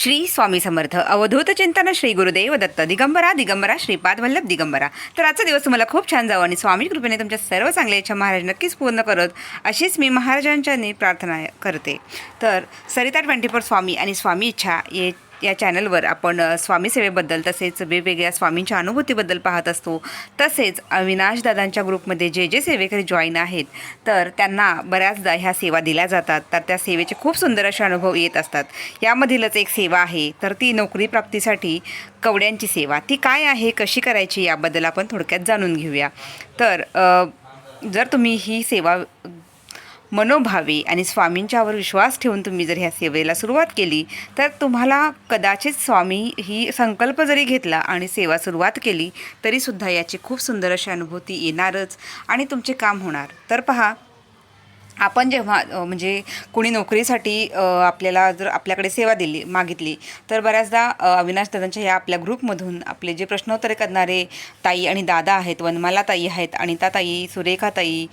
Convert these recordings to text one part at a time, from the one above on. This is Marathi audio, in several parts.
श्री स्वामी समर्थ. अवधूत चिंतन श्री गुरुदेव दत्त. दिगंबरा दिगंबरा श्रीपाद वल्लभ दिगंबरा. तर आजचा दिवस तुम्हाला खूप छान जावं आणि स्वामी कृपेने तुमच्या सर्व चांगल्या इच्छा महाराज नक्कीच पूर्ण करत. अशीच मी महाराजांच्या नि प्रार्थना करते. तर सरिता ट्वेंटी फोर स्वामी आणि स्वामी इच्छा ये या चॅनलवर आपण स्वामीसेवेबद्दल स्वामी सेवेबद्दल तसेच वेगवेगळ्या स्वामींच्या अनुभूतीबद्दल पाहत असतो. तसेच अविनाश दादांच्या ग्रुपमध्ये जे जे सेवेकरी जॉईन आहेत तर त्यांना बऱ्याचदा ह्या सेवा दिल्या जातात. तर त्या सेवेचे खूप सुंदर असे अनुभव येत असतात. यामधीलच एक सेवा आहे तर ती नोकरी प्राप्तीसाठी कवड्यांची सेवा. ती काय आहे कशी करायची याबद्दल आपण थोडक्यात जाणून घेऊया. तर जर तुम्ही ही सेवा मनोभावे आणि स्वामींच्यावर विश्वास ठेवून तुम्ही जर ह्या सेवेला सुरुवात केली तर तुम्हाला कदाचित स्वामी ही संकल्प जरी घेतला आणि सेवा सुरुवात केली तरीसुद्धा याची खूप सुंदर अशी अनुभूती येणारच आणि तुमचे काम होणार. तर पहा आपण जेव्हा म्हणजे कोणी नोकरीसाठी आपल्याला जर आपल्याकडे सेवा दिली मागितली तर बऱ्याचदा अविनाश दादांच्या या आपल्या ग्रुपमधून आपले जे प्रश्नोत्तरे करणारे ताई आणि दादा आहेत वनमाला ताई आहेत अनिता ताई सुरेखा ताई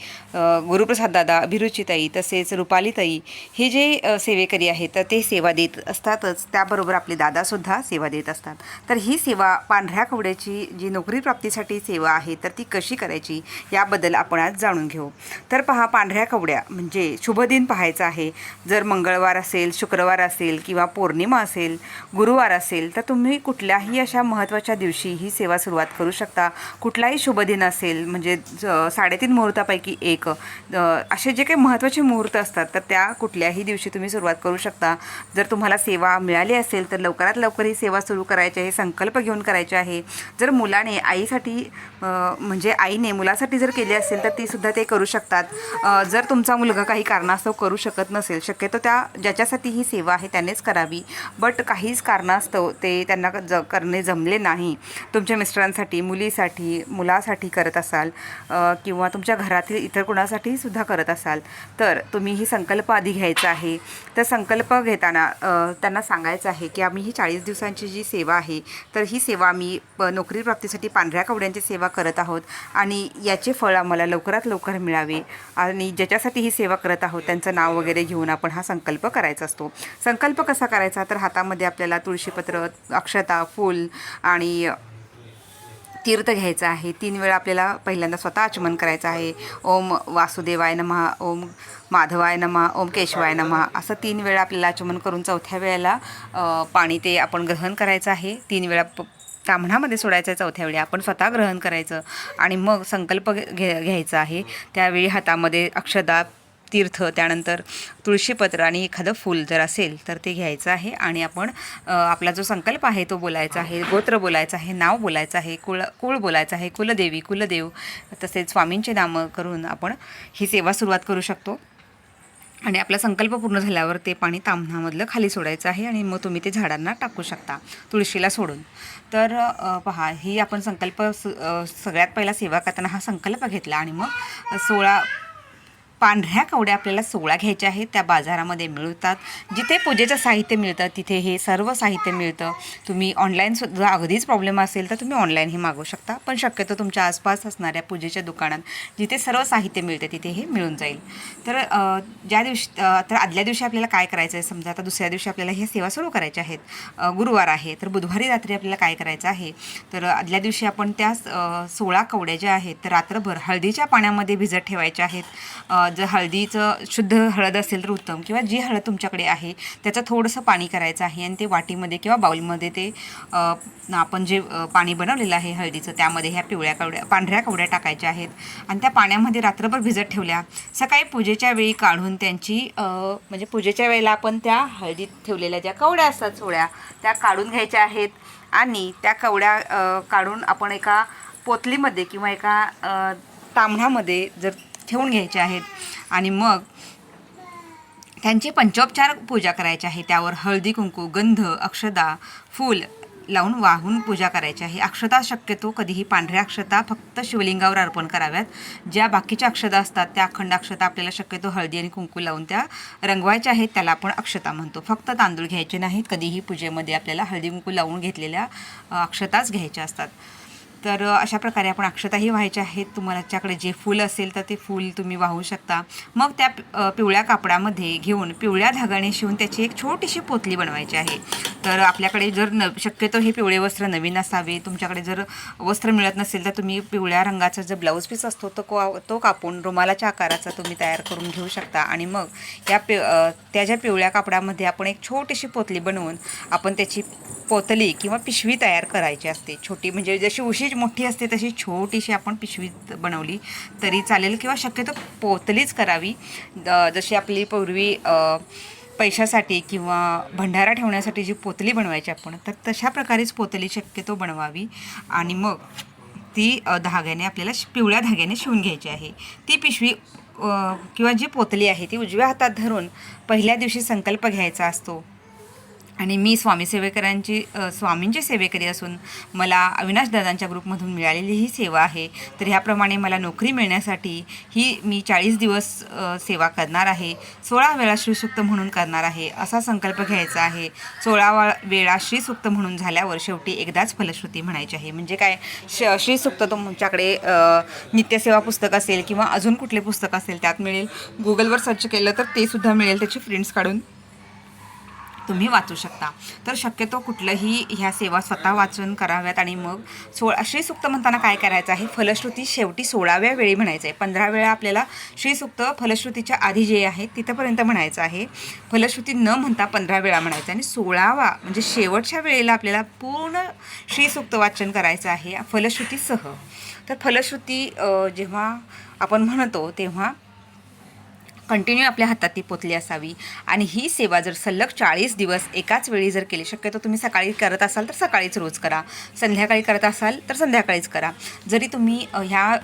गुरुप्रसाद दादा अभिरुची ताई तसेच रुपाली ताई हे जे सेवेकरी आहेत तर ते सेवा देत असतातच. त्याबरोबर आपले दादासुद्धा सेवा देत असतात. तर ही सेवा पांढऱ्या कवड्याची जी नोकरी प्राप्तीसाठी सेवा आहे तर ती कशी करायची याबद्दल आपण आज जाणून घेऊ. तर पहा पांढऱ्या कवड्या. म्हणजे शुभदिन पाहायचा पाहायचं आहे. जर मंगळवार असेल शुक्रवार असेल किंवा पौर्णिमा असेल गुरुवार असेल तर तुम्ही कुठल्याही अशा महत्त्वाच्या दिवशी ही सेवा सुरुवात करू शकता. कुठलाही शुभ दिन असेल म्हणजे ज- साडेतीन मुहूर्तापैकी एक असे जे काही महत्त्वाचे मुहूर्त असतात तर त्या कुठल्याही दिवशी तुम्ही सुरुवात करू शकता. जर तुम्हाला सेवा मिळाली असेल तर लवकरात लवकर ही सेवा सुरू करायची आहे संकल्प घेऊन करायचे आहे. जर मुलाने आईसाठी म्हणजे आईने मुलासाठी जर केली असेल तर ती सुद्धा ते करू शकतात. जर तुमचा मुलगा काही कारणास्तव करू शकत नसेल. शक्यतो त्या ज्याच्यासाठी ही सेवा आहे त्यानेच करावी. बट काहीच कारणास्तव ते त्यांना ज करणे जमले नाही. तुमच्या मिस्टरांसाठी मुलीसाठी मुलासाठी करत असाल किंवा तुमच्या घरातील इतर कुणासाठी सुद्धा करत असाल तर तुम्ही ही संकल्प आधी घ्यायचा आहे. तर संकल्प घेताना त्यांना सांगायचं आहे की आम्ही ही चाळीस दिवसांची जी सेवा आहे तर ही सेवा आम्ही प- नोकरी प्राप्तीसाठी पांढऱ्या कवड्यांची सेवा करत आहोत. आणि याचे फळ आम्हाला लवकरात लवकर मिळावे. आणि ज्याच्यासाठी ही सेवा करत आहोत. त्यांचं नाव वगैरे घेऊन आपण हा संकल्प करायचा असतो. संकल्प कसा करायचा? तर हातामध्ये आपल्याला तुळशीपत्र अक्षता फूल आणि तीर्थ घ्यायचं आहे. तीन वेळा आपल्याला पहिल्यांदा स्वतः आचमन करायचं आहे. ओम वासुदेवाय नमः ओम माधवाय नमः ओम केशवाय नमः. असं तीन वेळा आपल्याला आचमन करून चौथ्या वेळेला पाणी ते आपण ग्रहण करायचं आहे. तीन वेळा ब्राह्मणामध्ये ताम्हणामध्ये सोडायचं आहे चौथ्या वेळी. आपण स्वतः ग्रहण करायचं आणि मग संकल्प घे घ्यायचा आहे. त्यावेळी हातामध्ये अक्षदा तीर्थ त्यानंतर तुळशीपत्र आणि एखादं फूल जर असेल तर ते घ्यायचं आहे. आणि आपण आपला जो संकल्प आहे तो बोलायचा आहे. गोत्र बोलायचं आहे नाव बोलायचं आहे कुळ कुळ बोलायचं आहे कुलदेवी कुलदेव तसेच स्वामींचे नामं करून आपण ही सेवा सुरुवात करू शकतो. आणि आपला संकल्प पूर्ण झाल्यावर ते पाणी ताम्हणामधलं खाली सोडायचं आहे आणि मग तुम्ही ते झाडांना टाकू शकता तुळशीला सोडून. तर पहा ही आपण संकल्प स- सगळ्यात पहिला सेवा करताना हा संकल्प घेतला आणि मग सोळा पांढऱ्या कवड्या आपल्याला सोळा घ्यायच्या आहेत त्या बाजारामध्ये मिळतात. जिथे पूजेचं साहित्य मिळतं तिथे हे सर्व साहित्य मिळतं. तुम्ही ऑनलाईनसुद्धा अगदीच प्रॉब्लेम असेल तर तुम्ही ऑनलाईन हे मागवू शकता. पण शक्यतो तुमच्या आसपास असणाऱ्या पूजेच्या दुकानात जिथे सर्व साहित्य मिळते तिथे हे मिळून जाईल. तर ज्या दिवशी तर आदल्या दिवशी आपल्याला काय करायचं आहे समजा आता दुसऱ्या दिवशी आपल्याला ह्या सेवा सुरू करायच्या आहेत. गुरुवार आहे तर बुधवारी रात्री आपल्याला काय करायचं आहे? तर आदल्या दिवशी आपण त्या सोळा कवड्या ज्या आहेत तर रात्रभर हळदीच्या पाण्यामध्ये भिजत ठेवायच्या आहेत. जर हळदीचं शुद्ध हळद असेल तर उत्तम. किंवा जी हळद तुमच्याकडे आहे त्याचं थोडंसं पाणी करायचं आहे आणि ते वाटीमध्ये किंवा बाऊलमध्ये ते आपण जे पाणी बनवलेलं आहे हळदीचं त्यामध्ये ह्या पिवळ्या कवड्या पांढऱ्या कवड्या टाकायच्या आहेत. आणि त्या पाण्यामध्ये रात्रभर भिजत ठेवल्या. सकाळी पूजेच्या वेळी काढून त्यांची म्हणजे पूजेच्या वेळेला आपण त्या हळदीत ठेवलेल्या ज्या कवड्या असतात सोळ्या त्या काढून घ्यायच्या आहेत. आणि त्या कवड्या काढून आपण एका पोतलीमध्ये किंवा एका तांबणामध्ये जर ठेवून घ्यायचे आहेत. आणि मग त्यांची पंचोपचार पूजा करायची आहे. त्यावर हळदी कुंकू गंध अक्षदा फूल लावून वाहून पूजा करायची आहे. अक्षता शक्यतो कधीही पांढऱ्या अक्षता फक्त शिवलिंगावर अर्पण कराव्यात. ज्या बाकीच्या अक्षता असतात त्या अखंड अक्षता आपल्याला शक्यतो हळदी आणि कुंकू लावून त्या रंगवायच्या आहेत. त्याला आपण अक्षता म्हणतो. फक्त तांदूळ घ्यायचे नाहीत. कधीही पूजेमध्ये आपल्याला हळदी कुंकू लावून घेतलेल्या अक्षताच घ्यायच्या असतात. तर अशा प्रकारे आपण अक्षताही व्हायच्या आहेत. तुम्हाच्याकडे जे फूल असेल तर ते फूल तुम्ही वाहू शकता. मग त्या पिवळ्या कापडामध्ये घेऊन पिवळ्या धागाने शिवून त्याची एक छोटीशी पोतली बनवायची आहे. तर आपल्याकडे जर न शक्यतो हे पिवळे वस्त्र नवीन असावे. तुमच्याकडे जर वस्त्र मिळत नसेल तर तुम्ही पिवळ्या रंगाचा जो ब्लाऊज पीस असतो तो को तो कापून रुमालाच्या आकाराचा तुम्ही तयार करून घेऊ शकता. आणि मग या पि त्या ज्या पिवळ्या कापडामध्ये आपण एक छोटीशी पोतली बनवून आपण त्याची पोतली किंवा पिशवी तयार करायची असते. छोटी म्हणजे जशी उशी मोठी असते तशी छोटीशी आपण पिशवी बनवली तरी चालेल किंवा शक्यतो पोतलीच करावी. जशी आपली पूर्वी पैशासाठी किंवा भंडारा ठेवण्यासाठी जी पोतली बनवायची आपण तर तशा प्रकारेच पोतली शक्यतो बनवावी. आणि मग ती धाग्याने आपल्याला पिवळ्या धाग्याने शिवून घ्यायची आहे. ती पिशवी किंवा जी पोतली आहे ती उजव्या हातात धरून पहिल्या दिवशी संकल्प घ्यायचा असतो. आणि मी स्वामी सेवेकरांची स्वामींची सेवेकरी असून मला अविनाश दादांच्या ग्रुपमधून मिळालेली ही सेवा आहे. तर ह्याप्रमाणे मला नोकरी मिळण्यासाठी ही मी चाळीस दिवस सेवा करणार आहे. सोळा वेळा श्रीसुक्त म्हणून करणार आहे असा संकल्प घ्यायचा आहे. सोळावा वेळा श्रीसुक्त म्हणून झाल्यावर शेवटी एकदाच फलश्रुती म्हणायची आहे. म्हणजे काय श श्रीसुक्त तुमच्याकडे नित्यसेवा पुस्तक असेल किंवा अजून कुठले पुस्तक असेल त्यात मिळेल. गुगलवर सर्च केलं तर ते सुद्धा मिळेल त्याची प्रिंट्स काढून. तुम्ही वाचू शकता. तर शक्यतो कुठलंही ह्या सेवा स्वतः वाचून कराव्यात आणि मग सोळा श्रीसुक्त म्हणताना काय करायचं आहे? फलश्रुती शेवटी सोळाव्या वेळी म्हणायचं आहे पंधरा वेळा आपल्याला श्रीसुक्त फलश्रुतीच्या आधी जे आहे तिथंपर्यंत म्हणायचं आहे. फलश्रुती न म्हणता पंधरा वेळा म्हणायचं आणि सोळावा म्हणजे शेवटच्या वेळेला आपल्याला पूर्ण श्रीसुक्त वाचन करायचं आहे फलश्रुतीसह. तर फलश्रुती जेव्हा आपण म्हणतो तेव्हा कंटिन्यू आपल्या हातात ती पोतली असावी. आणि ही सेवा जर सलग चाळीस दिवस एकाच वेळी जर केली शक्यतो तुम्ही सकाळी करत असाल तर सकाळीच रोज करा. संध्याकाळी करत असाल तर संध्याकाळीच करा. जरी तुम्ही ह्या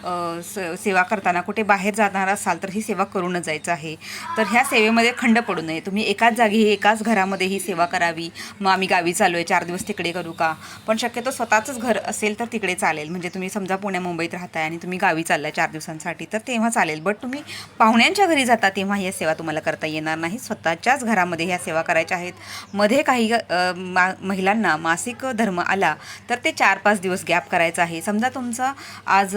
स- सेवा करताना कुठे बाहेर जाणार असाल तर ही सेवा करूनच जायचं आहे. तर ह्या सेवेमध्ये खंड पडू नये. तुम्ही एकाच जागी एकाच घरामध्ये ही सेवा करावी. मग आम्ही गावी चालू आहे चार दिवस तिकडे करू का? पण शक्यतो स्वतःचंच घर असेल तर तिकडे चालेल. म्हणजे तुम्ही समजा पुण्या मुंबईत राहताय आणि तुम्ही गावी चाललाय चार दिवसांसाठी तर तेव्हा चालेल. बट तुम्ही पाहुण्यांच्या घरी जातात तेव्हा या सेवा तुम्हाला करता येणार नाही. स्वतःच्याच घरामध्ये ह्या सेवा करायच्या आहेत. मध्ये काही मा महिलांना मासिक धर्म आला तर ते चार पाच दिवस गॅप करायचा आहे. समजा तुमचा आज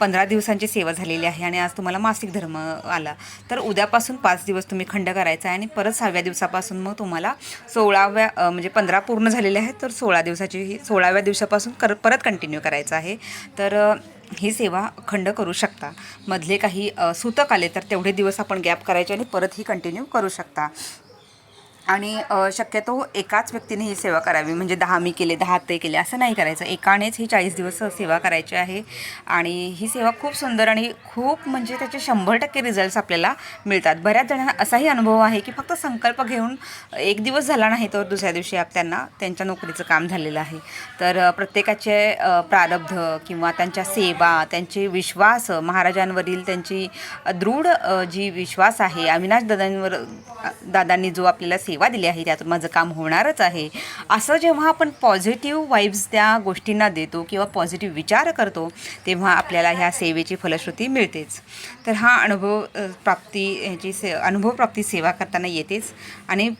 पंधरा दिवसांची सेवा झालेली आहे आणि आज तुम्हाला मासिक धर्म आला तर उद्यापासून पाच दिवस तुम्ही खंड करायचा आहे आणि परत सहाव्या दिवसापासून मग तुम्हाला सोळाव्या म्हणजे पंधरा पूर्ण झालेले आहेत तर सोळा दिवसाची ही सोळाव्या दिवसापासून कर परत कंटिन्यू करायचं आहे. तर ही सेवा खंड करू शकता. मधले काही सूतक आले तर तेवढे दिवस आपण गॅप करायचे आणि परत ही कंटिन्यू करू शकता. आणि शक्यतो एकाच व्यक्तीने ही सेवा करावी. म्हणजे दहा मी केले दहा ते केले असं नाही करायचं. एकानेच ही चाळीस दिवस सेवा करायची आहे आणि ही सेवा खूप सुंदर आणि खूप म्हणजे त्याचे शंभर टक्के रिझल्ट्स आपल्याला मिळतात. बऱ्याच जणांना असाही अनुभव आहे की फक्त संकल्प घेऊन एक दिवस झाला नाही तर दुसऱ्या दिवशी आप त्यांना त्यांच्या नोकरीचं काम झालेलं आहे. तर प्रत्येकाचे प्रारब्ध किंवा त्यांच्या सेवा त्यांचे विश्वास महाराजांवरील त्यांची दृढ जी विश्वास आहे अविनाश दादांवर दादांनी जो आपल्याला सेवा दिली आहे त्यातून माझं काम होणारच आहे. असं जेव्हा आपण पॉझिटिव्ह वाईब्स त्या गोष्टींना देतो किंवा पॉझिटिव्ह विचार करतो तेव्हा आपल्याला ह्या सेवेची फलश्रुती मिळतेच. तर हा अनुभव प्राप्ती ह्याची से अनुभवप्राप्ती सेवा करताना येतेच. आणि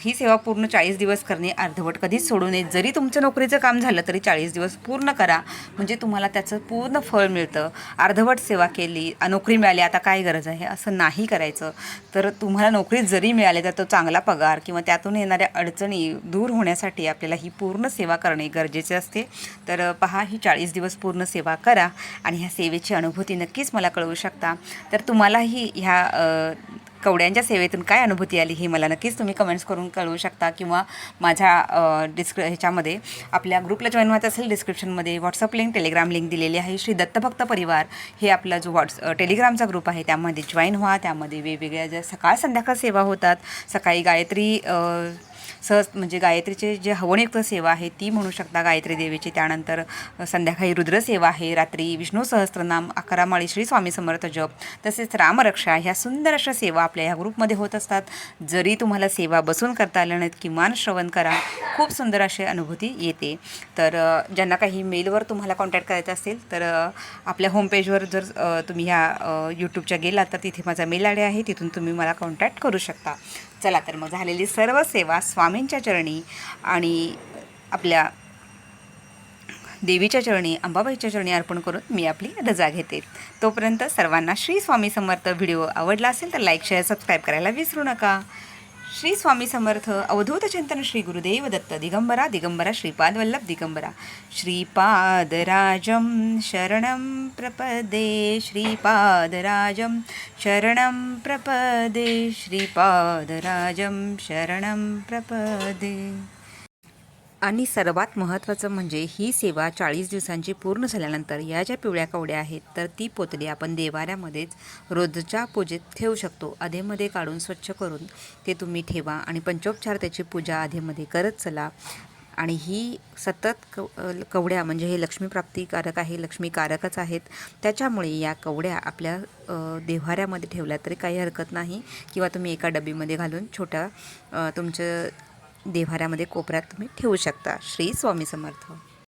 ही सेवा पूर्ण चाळीस दिवस करणे अर्धवट. कधीच सोडू नये. जरी तुमचं नोकरीचं काम झालं तरी चाळीस दिवस पूर्ण करा. म्हणजे तुम्हाला त्याचं पूर्ण फळ मिळतं. अर्धवट सेवा केली नोकरी मिळाली आता काय गरज आहे? असं नाही करायचं. तर तुम्हाला नोकरी जरी मिळाली तर तो चांगला पगार किंवा त्यातून येणाऱ्या अडचणी दूर होण्यासाठी आपल्याला ही पूर्ण सेवा करणे गरजेचे असते. तर पहा ही चाळीस दिवस पूर्ण सेवा करा आणि ह्या सेवेची अनुभूती नक्कीच मला कळवू शकता. तर तुम्हालाही ह्या कवड्यांच्या सेवेतून काय अनुभूती आली हे मला नक्कीच तुम्ही कमेंट्स करून कळवू शकता किंवा माझ्या डिस्क्रि ह्याच्यामध्ये आपल्या ग्रुपला जॉईन व्हायचं असेल डिस्क्रिप्शनमध्ये व्हॉट्सअप लिंक टेलिग्राम लिंक दिलेली आहे. श्री दत्तभक्त परिवार हे आपला जो व्हॉट्स टेलिग्रामचा ग्रुप आहे त्यामध्ये जॉईन व्हा. त्यामध्ये वेगवेगळ्या ज्या सकाळ संध्याकाळ सेवा होतात. सकाळी गायत्री सहज म्हणजे गायत्रीचे जे हवनयुक्त सेवा आहे ती म्हणू शकता गायत्री देवीची. त्यानंतर संध्याकाळी रुद्रसेवा आहे रात्री विष्णू सहस्त्रनाम अकरा माळी श्री स्वामी समर्थ जप तसेच रामरक्षा ह्या सुंदर अशा सेवा आपल्या ह्या ग्रुपमध्ये होत असतात. जरी तुम्हाला सेवा बसून करता आल्या नाहीत किमान श्रवण करा. खूप सुंदर अशी अनुभूती येते. तर ज्यांना काही मेलवर तुम्हाला कॉन्टॅक्ट करायचा असेल तर आपल्या होमपेजवर जर तुम्ही ह्या यूट्यूबच्या गेलात तर तिथे माझा मेल आय डी आहे. तिथून तुम्ही मला कॉन्टॅक्ट करू शकता. चला तर मग झालेली सर्व सेवा स्वामींच्या चरणी आणि आपल्या देवीच्या चरणी अंबाबाईच्या चरणी अर्पण करून मी आपली रजा घेते. तोपर्यंत सर्वांना श्री स्वामी समर्थ व्हिडिओ आवडला असेल तर लाईक शेअर सबस्क्राईब करायला विसरू नका. श्री स्वामी समर्थ अवधूत चिंतन श्री गुरुदेव दत्त दिगंबरा दिगंबरा श्रीपाद वल्लभ दिगंबरा। श्रीपादराजं शरणं प्रपदे श्रीपादराजं शरणं प्रपदे श्रीपादराजं शरणं प्रपदे। आणि सर्वात महत्त्वाचं म्हणजे ही सेवा चाळीस दिवसांची पूर्ण झाल्यानंतर या ज्या पिवळ्या कवड्या आहेत तर ती पोतली आपण देवाऱ्यामध्येच रोजच्या पूजेत ठेवू शकतो. अधेमध्ये काढून स्वच्छ करून ते तुम्ही ठेवा आणि पंचोपचार त्याची पूजा अधेमध्ये करत चला. आणि ही सतत कव कवड्या म्हणजे हे लक्ष्मीप्राप्तीकारक आहे लक्ष्मीकारकच आहेत. त्याच्यामुळे या कवड्या आपल्या देव्हाऱ्यामध्ये ठेवल्या तरी काही हरकत नाही. किंवा तुम्ही एका डबीमध्ये घालून छोट्या तुमचं देव्हाऱ्यामध्ये कोपऱ्यात तुम्ही ठेवू शकता. श्री स्वामी समर्थ.